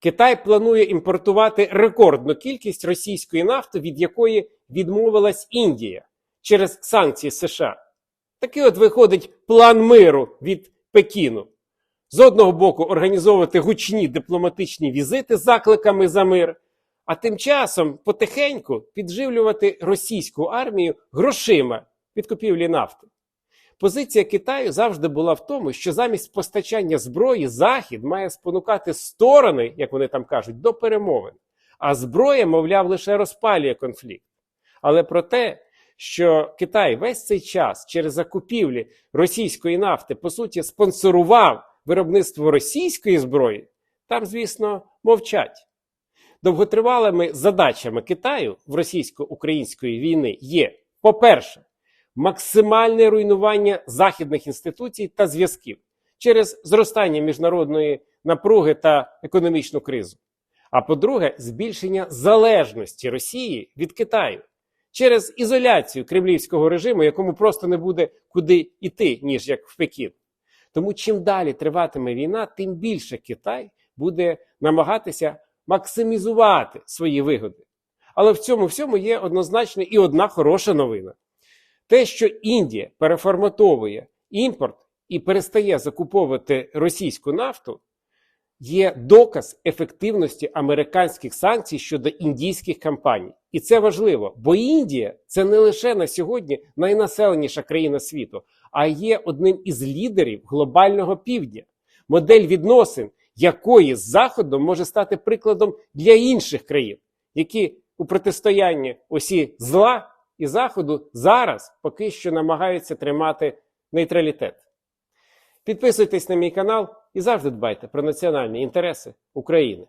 Китай планує імпортувати рекордну кількість російської нафти, від якої відмовилась Індія через санкції США. Такий от виходить план миру від Пекіну. З одного боку, організовувати гучні дипломатичні візити з закликами за мир, а тим часом потихеньку підживлювати російську армію грошима від купівлі нафти. Позиція Китаю завжди була в тому, що замість постачання зброї Захід має спонукати сторони, як вони там кажуть, до перемовин. А зброя, мовляв, лише розпалює конфлікт. Але про те, що Китай весь цей час через закупівлі російської нафти, по суті, спонсорував виробництво російської зброї, там, звісно, мовчать. Довготривалими задачами Китаю в російсько-української війни є, по-перше, максимальне руйнування західних інституцій та зв'язків через зростання міжнародної напруги та економічну кризу. А по-друге, збільшення залежності Росії від Китаю через ізоляцію кремлівського режиму, якому просто не буде куди йти, ніж як в Пекін. Тому чим далі триватиме війна, тим більше Китай буде намагатися максимізувати свої вигоди. Але в цьому всьому є однозначно і одна хороша новина. Те, що Індія переформатовує імпорт і перестає закуповувати російську нафту, є доказ ефективності американських санкцій щодо індійських компаній. І це важливо, бо Індія це не лише на сьогодні найнаселеніша країна світу, а є одним із лідерів глобального півдня, модель відносин, якої з Заходом може стати прикладом для інших країн, які у протистоянні осі зла і Заходу зараз поки що намагаються тримати нейтралітет. Підписуйтесь на мій канал і завжди дбайте про національні інтереси України.